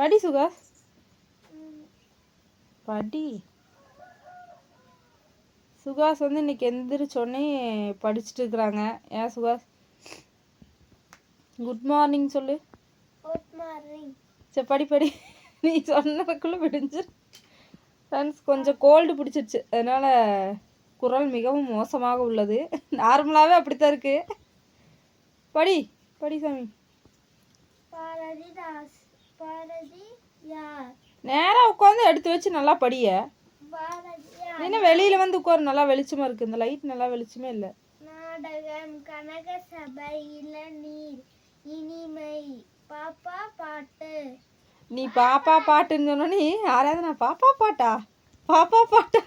படி சுகாஸ் படி. சுகாஸ் வந்து இன்னைக்கு எந்திரிச்சோடனே படிச்சுட்டு இருக்கிறாங்க. ஏன் சுகாஸ்? குட் மார்னிங் சொல்லு. குட் மார்னிங் சரி படி படி. நீ சொன்னதுக்குள்ளே விடிஞ்சு ஃப்ரெண்ட்ஸ் கொஞ்சம் கோல்டு பிடிச்சிருச்சு. அதனால் குரல் மிகவும் மோசமாக உள்ளது. நார்மலாகவே அப்படித்தான் இருக்கு. படி படி சாமி. பாரதிதாஸ். நேராக உட்காந்து எடுத்து வச்சு நல்லா படிய. என்ன வெளியில் வந்து உட்காரு நல்லா வெளிச்சமாக இருக்குது இந்த லைட் நல்லா வெளிச்சமே இல்லை. நாடகம் கனக சபை இளநீர் இனிமை பாப்பா பாட்டு. நீ பாப்பா பாட்டுன்னு சொன்னோன்னே ஆராதனா பாப்பா பாட்டா? பாப்பா பாட்டா?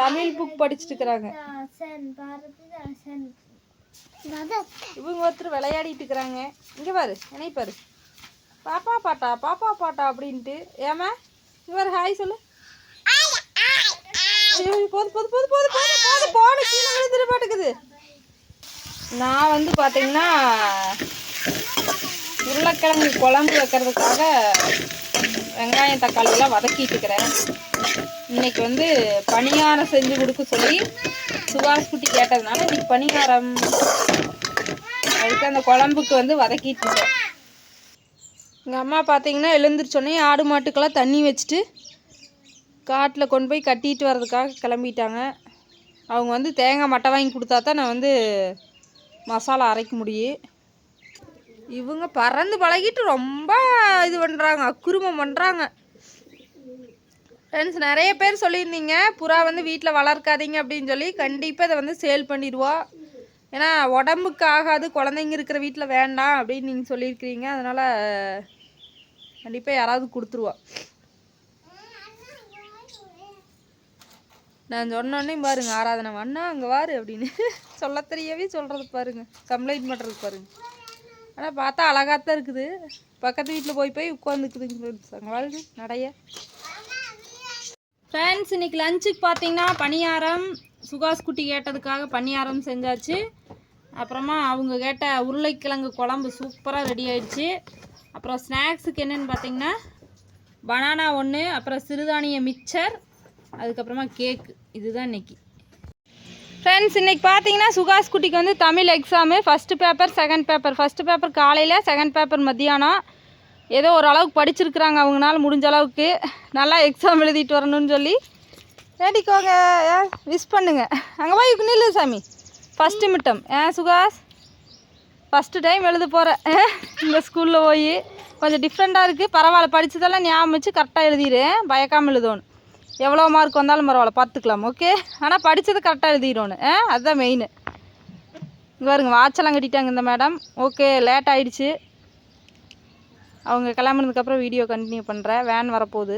தமிழ் புக் படிச்சுட்டு இருக்கிறாங்க. இவங்க ஒருத்தர் விளையாடிட்டு இருக்கிறாங்க. இங்கே பாரு என்னை பாரு. பாப்பா பாட்டா பாப்பா பாட்டா அப்படின்ட்டு. ஏமா இவர் பாரு ஹாய் சொல்லு. போது போது போது போது போது போது போன கீழே விழுந்துட்டு பாட்டுக்குது. நான் வந்து பார்த்தீங்கன்னா உருளைக்கிழங்கு குழம்பு வைக்கிறதுக்காக வெங்காயம் தக்காளி எல்லாம் வதக்கிட்டு இருக்கிறேன். இன்னைக்கு வந்து பணியாரம் செஞ்சு கொடுக்க சொல்லி சுபாஷ் குட்டி கேட்டதுனால இன்னைக்கு பணியாரம் அதுக்கு அந்த குழம்புக்கு வந்து வதக்கிட்டு இருக்கோம் எங்கள் அம்மா பார்த்தீங்கன்னா எழுந்திரிச்சோன்னே ஆடு மாட்டுக்கெல்லாம் தண்ணி வச்சுட்டு காட்டில் கொண்டு போய் கட்டிட்டு வர்றதுக்காக கிளம்பிட்டாங்க. அவங்க வந்து தேங்காய் மட்டை வாங்கி கொடுத்தா தான் நான் வந்து மசாலா அரைக்க முடியும். இவங்க பறந்து பழகிட்டு ரொம்ப இது பண்ணுறாங்க அக்குருமம் பண்ணுறாங்க ஃப்ரெண்ட்ஸ் நிறைய பேர் சொல்லியிருந்தீங்க புறா வந்து வீட்டில் வளர்க்காதீங்க அப்படின்னு சொல்லி கண்டிப்பாக இதை வந்து சேல் பண்ணிடுவோம் ஏன்னா உடம்புக்கு ஆகாது குழந்தைங்க இருக்கிற வீட்டில் வேண்டாம் அப்படின்னு நீங்கள் சொல்லியிருக்கிறீங்க. அதனால் கண்டிப்பாக யாராவது கொடுத்துருவோம் நான் சொன்னோன்னே பாருங்க ஆராதனை அண்ணா அங்கே வாரு அப்படின்னு. சொல்ல தெரியவே சொல்கிறது பாருங்க கம்ப்ளைண்ட் பண்ணுறது பாருங்க. ஆனால் பார்த்தா அழகாக தான் இருக்குது. பக்கத்து வீட்டில் போய் போய் உட்காந்துக்குதுங்க ஃப்ரெண்ட்ஸ் அங்கே வாழ்வு நடைய. ஃப்ரெண்ட்ஸ் இன்னைக்கு லஞ்சுக்கு பார்த்தீங்கன்னா பணியாரம் சுகாஸ் குட்டி கேட்டதுக்காக பணியாரம் செஞ்சாச்சு. அப்புறமா அவங்க கேட்ட உருளைக்கிழங்கு குழம்பு சூப்பராக ரெடி ஆயிடுச்சு. அப்புறம் ஸ்நாக்ஸுக்கு என்னென்னு பார்த்தீங்கன்னா பனானா ஒன்று அப்புறம் சிறுதானிய மிக்சர் அதுக்கப்புறமா கேக் இதுதான் இன்னைக்கு. ஃப்ரெண்ட்ஸ் இன்னைக்கு பார்த்தீங்கன்னா சுகாஸ் குட்டிக்கு வந்து Tamil exam first paper second paper first paper காலையில் செகண்ட் பேப்பர் மத்தியானம். ஏதோ ஓரளவுக்கு படிச்சிருக்கிறாங்க அவங்களால முடிஞ்ச அளவுக்கு. நல்லா எக்ஸாம் எழுதிட்டு வரணும்னு சொல்லி. வேடிக்கோங்க விஷ் பண்ணுங்க. அங்கே போய் நில்லு சாமி. ஃபஸ்ட்டு மிட்டம். ஏன் சுகாஸ்? ஃபஸ்ட்டு டைம் எழுத போகிறேன் இந்த ஸ்கூலில் போய் கொஞ்சம் டிஃப்ரெண்ட்டாக இருக்குது பரவாயில்ல படித்ததெல்லாம் ஞாபகம் வச்சு கரெக்டாக எழுதிடுறேன் பயக்காமல் எழுதணும். எவ்வளோ மார்க் வந்தாலும் பரவாயில்ல பார்த்துக்கலாம் ஓகே ஆனால் படித்தது கரெக்டாக எழுதிடணும் ஆ அதுதான் மெயின் இங்கே பாருங்க வாட்செல்லாம் கட்டிட்டாங்க இந்த மேடம் ஓகே லேட் ஆகிடுச்சு அவங்க கிளம்புனதுக்கப்புறம் வீடியோ கண்டினியூ பண்ணுறேன் வேன் வரப்போகுது.